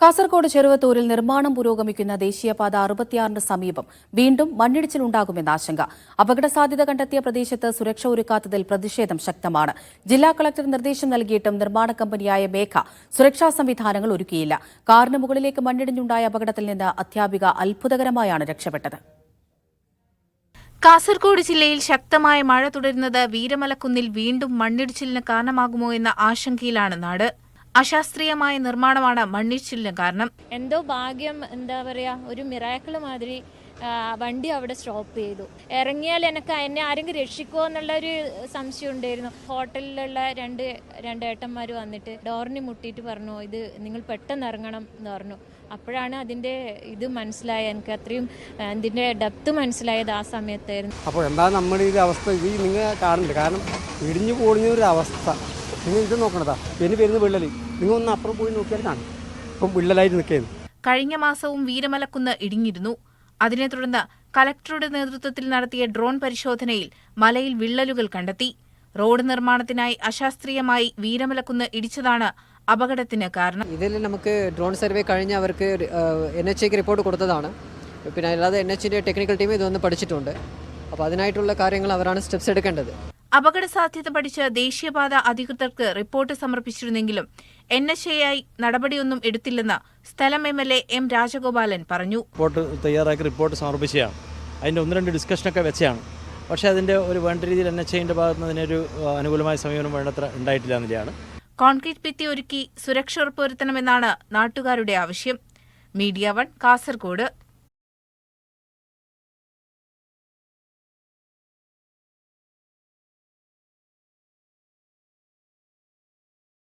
കാസർകോട് ചെറുവത്തൂരിൽ നിർമ്മാണം പുരോഗമിക്കുന്ന ദേശീയപാത അറുപത്തിയാറിന് സമീപം വീണ്ടും മണ്ണിടിച്ചിലുണ്ടാകുമെന്ന ആശങ്ക. അപകട സാധ്യത കണ്ടെത്തിയ പ്രദേശത്ത് സുരക്ഷ ഒരുക്കാത്തതിൽ പ്രതിഷേധം ശക്തമാണ്. ജില്ലാ കളക്ടർ നിർദ്ദേശം നൽകിയിട്ടും നിർമ്മാണ കമ്പനിയായ മേഘ സുരക്ഷാ സംവിധാനങ്ങൾ ഒരുക്കിയില്ല. കാറിന് മുകളിലേക്ക് മണ്ണിടിഞ്ഞുണ്ടായ അപകടത്തിൽ നിന്ന് അധ്യാപിക അത്ഭുതകരമായാണ് രക്ഷപ്പെട്ടത്. കാസർഗോഡ് ജില്ലയിൽ ശക്തമായ മഴ തുടരുന്നത് വീരമലക്കുന്നിൽ വീണ്ടും മണ്ണിടിച്ചിലിന് കാരണമാകുമോ എന്ന ആശങ്കയിലാണ് നാട്. അശാസ്ത്രീയമായ നിർമ്മാണമാണ് മണ്ണിച്ചിലിന് കാരണം. എന്തോ ഭാഗ്യം എന്താ പറയാ ഒരു മിറാക്കിൾ മാതിരി വണ്ടി അവിടെ സ്റ്റോപ്പ് ചെയ്തു. ഇറങ്ങിയാൽ എനിക്ക് എന്നെ ആരെങ്കിലും രക്ഷിക്കുമോ എന്നുള്ള ഒരു സംശയം ഉണ്ടായിരുന്നു. ഹോട്ടലിലുള്ള രണ്ട് രണ്ട് ഏട്ടന്മാർ വന്നിട്ട് ഡോറിന് മുട്ടിയിട്ട് പറഞ്ഞു ഇത് നിങ്ങൾ പെട്ടെന്ന് ഇറങ്ങണം എന്ന് പറഞ്ഞു. അപ്പോഴാണ് അതിന്റെ ഇത് മനസ്സിലായ എനിക്ക് അത്രയും ഇതിന്റെ ഡെപ്ത് മനസ്സിലായത് ആ സമയത്തായിരുന്നു. അപ്പോൾ എന്താ നമ്മുടെ ഈ അവസ്ഥ? ഇത് നിങ്ങൾ കാണുന്നില്ല കാരണം ഇടിഞ്ഞു പൊളിഞ്ഞ ഒരു അവസ്ഥ. നിങ്ങൾ ഇത് നോക്കണതാ. പിന്നെ വരുന്ന വിള്ളൽ നിങ്ങൾ ഒന്ന് അപ്പുറം പോയി നോക്കിയാൽ കാണും. ഇപ്പം വിള്ളലായിട്ട് നിൽക്കുന്നു കഴിഞ്ഞ മാസവും വീരമലക്കുന്ന് ഇടിഞ്ഞിരുന്നു. അതിനെ തുടർന്ന് കലക്ടറുടെ നേതൃത്വത്തിൽ നടത്തിയ ഡ്രോൺ പരിശോധനയിൽ മലയിൽ വിള്ളലുകൾ കണ്ടെത്തി. റോഡ് നിർമ്മാണത്തിനായി അശാസ്ത്രീയമായി വീരമലക്കുന്ന് ഇടിച്ചതാണ് അപകടത്തിന് കാരണം. ഇതിൽ നമുക്ക് ഡ്രോൺ സർവേ കഴിഞ്ഞ് അവർക്ക് എൻ എച്ച് എക്ക് റിപ്പോർട്ട് കൊടുത്തതാണ്. പിന്നെ അല്ലാതെ എൻ എച്ചിന്റെ ടെക്നിക്കൽ ടീം ഇതൊന്ന് പഠിച്ചിട്ടുണ്ട്. അപ്പോൾ അതിനായിട്ടുള്ള കാര്യങ്ങൾ അവരാണ് സ്റ്റെപ്സ് എടുക്കേണ്ടത്. അപകട സാധ്യത പഠിച്ച് ദേശീയപാത അധികൃതർക്ക് റിപ്പോർട്ട് സമർപ്പിച്ചിരുന്നെങ്കിലും എൻ എച്ച് എ ഐ നടപടിയൊന്നും എടുത്തില്ലെന്ന് സ്ഥലം M L A M Rajagopalan പറഞ്ഞു. റിപ്പോർട്ട് തയ്യാറാക്കി റിപ്പോർട്ട് സമർപ്പിച്ചതാണ്. അതിന്റെ ഒന്ന് രണ്ട് ഡിസ്കഷനൊക്കെ വെച്ചാണ് പക്ഷേ അതിന്റെ ഒരു വേണ്ട രീതിയിൽ എൻ എച്ച് ഐന്റെ ഭാഗത്ത് നിന്ന് അതിനൊരു അനുകൂലമായ സമീപനം വേണ്ടത്ര ഉണ്ടായിട്ടില്ല എന്നുള്ളതാണ്. കോൺക്രീറ്റ് ഭിത്തി ഒരുക്കി സുരക്ഷ ഉറപ്പുവരുത്തണമെന്നാണ് നാട്ടുകാരുടെ ആവശ്യം. Media one Kasaragod.